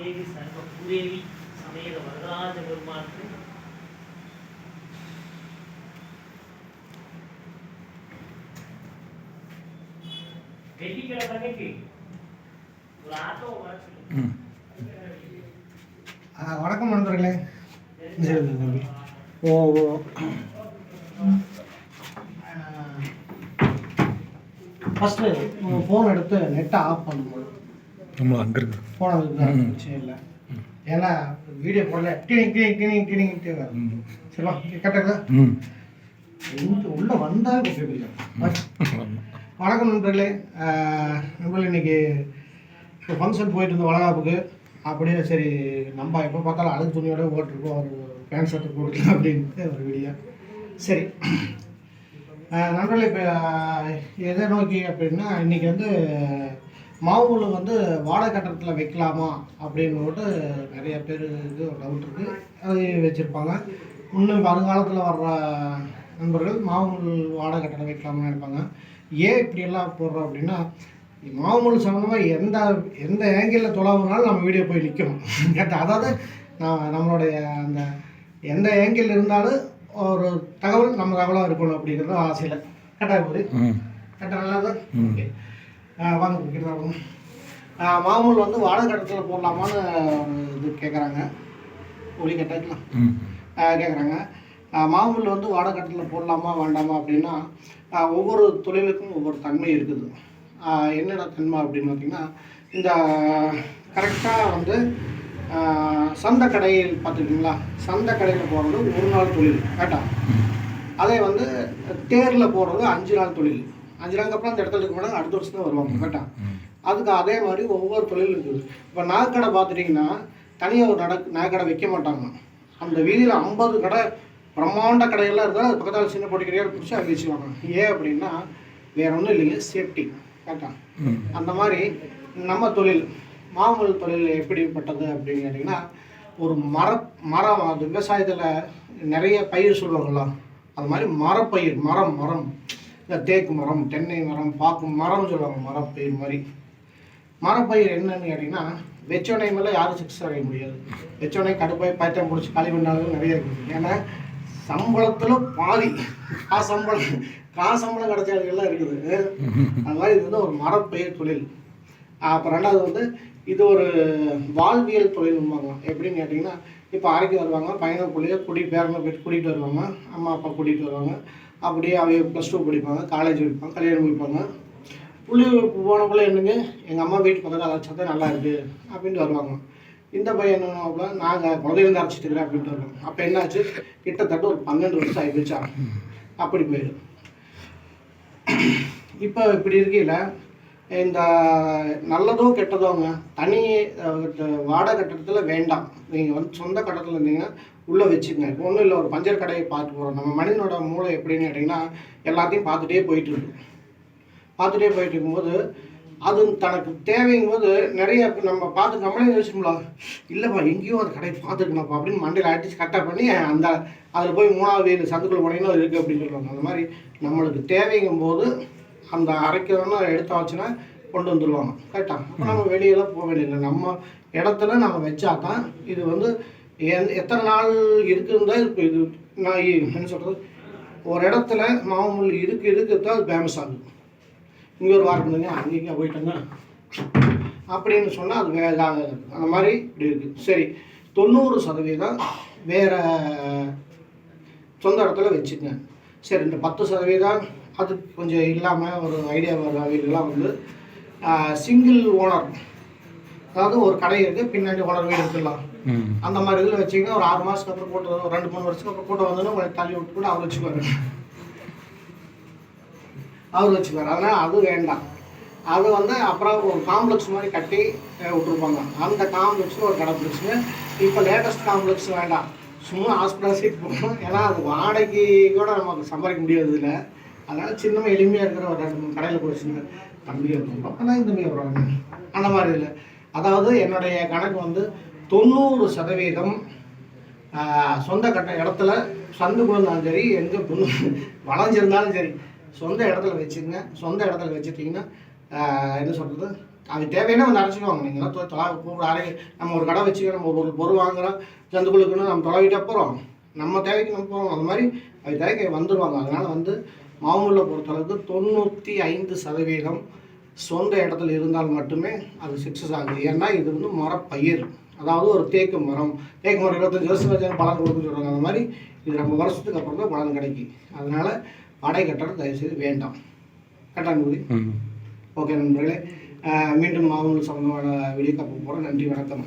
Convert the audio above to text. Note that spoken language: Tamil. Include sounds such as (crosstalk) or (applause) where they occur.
மகாதேவி சர்வ பூதேவி சமேத வரதராஜ பெருமானுக்கு. வெள்ளிக்கிழமை அன்னைக்கு ஒரு ஆட்டோ வர ஆ, வணக்கம் நண்பர்களே. ஓ ஓ. ஃபஸ்ட்டு ஃபோன் எடுத்து நெட்டை ஆஃப் பண்ணும்போது. நம்ம அங்கே இருக்கு ஃபோனை வச்சு இல்லை. ஏன்னா வீடியோ போடல. டினிங் டினிங் டினிங் டினிங்ட்டு வரும். சரிவா ம். உள்ளே வந்தால் வணக்கம் நண்பர்களே. நண்பர்களே இன்னைக்கு இப்போ ஃபங்க்ஷன் போயிட்டு இருந்தோம் வளகாப்புக்கு. அப்படியே சரி நம்ம எப்போ பார்த்தாலும் அழுகு துணியோட ஓட்டிருக்கோம் ஒரு பேண்ட் ஷர்ட்டு கொடுக்கலாம் அப்படின்ட்டு ஒரு வீடியோ சரி. நண்பர்களே இப்போ எதை நோக்கி அப்படின்னா இன்னைக்கு வந்து மாவுல வந்து வாடகை கட்டணத்தில் வைக்கலாமா அப்படின்னு போட்டு நிறைய பேருக்கு ஒரு டவுட் இருக்குது அது வச்சுருப்பாங்க. இன்னும் வருங்காலத்தில் வர்ற நண்பர்கள் மாவுல் வாடகை கட்டணம் வைக்கலாமா நினைப்பாங்க. ஏன் இப்படியெல்லாம் போடுறோம் அப்படின்னா மாமூல் சம்மந்தமாக எந்த எந்த ஏங்கிளில் தொலைவுனாலும் நம்ம வீடியோ போய் நிற்கணும் (laughs) கேட்டால் அதாவது நான் நம்மளுடைய அந்த எந்த ஏங்கிள் இருந்தாலும் ஒரு தகவல் நம்ம தகவலாக இருக்கணும் அப்படிங்கிறது ஆசையில். கரெக்டாக போகுது கரெக்டாக நல்லா. ஓகே வாங்க குடிக்கிறதா வாங்க. மாமூல் வந்து வாடகை கட்டத்தில் போடலாமான்னு இது கேட்குறாங்க ஒளி கட்டாக்கலாம் கேட்குறாங்க மாமூல் வந்து வாடகை கட்டத்தில் போடலாமா வேண்டாமா அப்படின்னா ஒவ்வொரு தொழிலுக்கும் ஒவ்வொரு தன்மை இருக்குது. என்னென்ன தன்மை அப்படின்னு பார்த்தீங்கன்னா இந்த கரெக்டாக வந்து சந்தை கடையில் பார்த்துருக்கீங்களா சந்தை கடையில் போகிறது ஒரு நாள் தொழில் கரெக்டாக அதே வந்து தேரில் போகிறது அஞ்சு நாள் தொழில். அஞ்சு நாளுக்கு அப்புறம் அந்த இடத்துல இருக்க மாட்டாங்க அடுத்த வருஷம் தான் வருவாங்க கரெக்டாக அதுக்கு அதே மாதிரி ஒவ்வொரு தொழில் இருக்குது. இப்போ நகைக்கடை பார்த்துட்டிங்கன்னா தனியாக ஒரு நட நகைக்கடை வைக்க மாட்டாங்க. அந்த வீதியில் ஐம்பது கடை பிரம்மாண்ட கடையெல்லாம் இருந்தாலும் அது பக்கத்தில் சின்ன பொட்டி கடையாக பிடிச்சி அங்கே வச்சுக்குவாங்க ஏன் அப்படின்னா வேற ஒன்றும் இல்லைங்க சேஃப்டி கரெக்டாக அந்த மாதிரி நம்ம தொழில் மாமூல் தொழில் எப்படிப்பட்டது அப்படின்னு கேட்டிங்கன்னா ஒரு மர மரம் அது விவசாயத்தில் நிறைய பயிர் சொல்லுவாங்கள்ல அது மாதிரி மரப்பயிர் மரம் மரம். இந்த தேக்கு மரம் தென்னை மரம் பாக்கு மரம் சொல்லுவாங்க மரப்பயிர் மாதிரி. மரப்பயிர் என்னன்னு கேட்டிங்கன்னா வெச்சோனை மேலே யாரும் சிக்ஸ் அடைய முடியாது. வெச்சோனை கடுப்பாய் பைத்தியம் பிடிச்சி களி பண்ணாலும் நிறைய இருக்குது. ஏன்னா சம்பளத்தில் பாதி கா சம்பளம் காசு சம்பளம் கிடைச்சாலும் இருக்குது. அது மாதிரி இது வந்து ஒரு மரப்பயிர் தொழில். அப்புறம் ரெண்டாவது வந்து இது ஒரு வாழ்வியல் தொழில்பாங்க எப்படின்னு கேட்டிங்கன்னா இப்போ அரைக்கு வருவாங்க பையனை பிள்ளைய குடி பேரனை போயிட்டு கூட்டிகிட்டு வருவாங்க அம்மா அப்பா கூட்டிகிட்டு வருவாங்க. அப்படியே அவங்க ப்ளஸ் டூ படிப்பாங்க காலேஜ் படிப்பாங்க கல்யாணம் படிப்பாங்க புள்ளி போன என்னங்க? எங்கள் அம்மா வீட்டு பக்கத்தில் அரைச்சா நல்லா இருக்குது அப்படின்ட்டு வருவாங்க. இந்த பையன் என்ன நாங்கள் குழந்தையிலேருந்து அரைச்சிட்டு இருக்கிறேன் அப்படின்ட்டு வருவாங்க. அப்போ என்னாச்சு? கிட்டத்தட்ட ஒரு பன்னெண்டு வருஷம் ஆகிடுச்சா அப்படி போயிடும் இப்போ இப்படி இருக்கையில் இந்த நல்லதோ கெட்டதோங்க தனி வாடகை கட்டடத்தில் வேண்டாம். நீங்கள் வந்து சொந்த கட்டத்தில் இருந்தீங்கன்னா உள்ளே வச்சுக்கங்க. இப்போ ஒன்றும் இல்லை ஒரு பஞ்சர் கடையை பார்த்து போகிறோம் நம்ம மனிதனோட மூளை எப்படின்னு கேட்டிங்கன்னா எல்லாத்தையும் பார்த்துட்டே போயிட்டு இருக்கு. பார்த்துட்டே போயிட்டு இருக்கும்போது அது தனக்கு தேவைங்கும் போது நிறைய நம்ம பார்த்து நம்மளே யோசிச்சோம்ல இல்லைப்பா எங்கேயோ அந்த கடையை பார்த்துக்கணும்ப்பா அப்படின்னு மண்டையில் அடிச்சு கரெக்டாக பண்ணி அந்த அதில் போய் மூணாவது வீடு சந்துக்குள்ள போனீங்கன்னா இருக்குது அப்படின்னு சொல்லுவாங்க அந்த மாதிரி நம்மளுக்கு தேவைங்கும் போது அந்த அரைக்கிறோன்னா எடுத்தாச்சுன்னா கொண்டு வந்துடுவாங்க கரெக்டாக அப்போ நம்ம வெளியெல்லாம் போக வேண்டியதில்லை. நம்ம இடத்துல நம்ம வச்சா தான் இது வந்து எந் எத்தனை நாள் இருக்குதுன்னு தான் இப்போ இது நான் என்ன சொல்கிறது ஒரு இடத்துல மாமூல் இருக்கு இருக்கு தான் அது ஃபேமஸ் ஆகுது. இங்கே ஒரு வாரம் இருந்தீங்க அங்கே இங்கே போயிட்டோங்க. அப்படின்னு சொன்னால் அது வேலை அந்த மாதிரி இப்படி இருக்குது சரி தொண்ணூறு சதவீதம் வேறு சொந்த இடத்துல வச்சுக்கங்க. சரி இந்த பத்து சதவீதம் அது கொஞ்சம் இல்லாமல் ஒரு ஐடியா வகைகள்லாம் வந்து சிங்கிள் ஓனர் அதாவது ஒரு கடை இருக்குது பின்னாடி ஓனர் வீடு இருக்கலாம் அந்த மாதிரி இதில் வச்சிங்கன்னா ஒரு ஆறு மாதத்துக்கு அப்புறம் ஒரு ரெண்டு மூணு வருஷத்துக்கு அப்புறம் கூட்டம் வந்தோன்னா உங்களை தள்ளி விட்டு கூட அவர் வச்சுக்குவாரு. அவர் வச்சுக்குவார். அதனால் அது வேண்டாம். அது வந்து அப்புறம் ஒரு காம்ப்ளெக்ஸ் மாதிரி கட்டி விட்டுருப்பாங்க. அந்த காம்ப்ளெக்ஸில் ஒரு கடை பிடிச்சுங்க இப்போ லேட்டஸ்ட் காம்ப்ளெக்ஸ் வேண்டாம். சும்மா ஹாஸ்பிட்டல் சீட் போகணும். ஏன்னா அது வாடகைக்கு கூட நமக்கு சம்பாதிக்க முடியாது இல்லை அதனால் சின்னமாக எளிமையாக இருக்கிற ஒரு ரெண்டு மூணு கடையில் போச்சுங்க தம்பி இருக்கும் அப்போனா இந்த தம்பி வருவாங்க அந்த மாதிரி இல்லை. அதாவது என்னுடைய கணக்கு வந்து தொண்ணூறு சதவீதம் சொந்த கட்ட இடத்துல சந்து குழுந்தாலும் சரி எங்கே புண்ணு வளைஞ்சிருந்தாலும் சரி சொந்த இடத்துல வச்சுங்க. சொந்த இடத்துல வச்சுட்டிங்கன்னா என்ன சொல்கிறது அது தேவைன்னா வந்து அரைச்சிக்குவாங்க நீங்களாம் தொலை ஒரு அரை நம்ம ஒரு கடை வச்சுக்க நம்ம ஒரு பொருள் வாங்குறோம் ஜந்துக்குழுக்குன்னு நம்ம தொலைவிட்டே போகிறோம் நம்ம தேவைக்கு நம்ம போகிறோம் அந்த மாதிரி அது தேவைக்கு வந்துடுவாங்க அதனால் வந்து மாமூலை பொறுத்தளவுக்கு தொண்ணூற்றி ஐந்து சதவீதம் சொந்த இடத்துல இருந்தால் மட்டுமே அது சக்ஸஸ் ஆகுது. ஏன்னா இது வந்து மரப்பயிர். அதாவது ஒரு தேக்கு மரம். தேக்கு மரம் இருபத்தஞ்சு வருஷம் வச்சு பலன் கொடுக்குன்னு சொல்கிறாங்க அந்த மாதிரி இது நம்ம வருஷத்துக்கு அப்புறம் தான் பலன் கிடைக்கும். அதனால் வாடகை கட்டணம் தயவுசெய்து வேண்டாம். கட்டாங்குடி ஓகே நண்பர்களே மீண்டும் மாவுள் சம்பந்தமான வீடியோ போகிறோம் நன்றி வணக்கம்.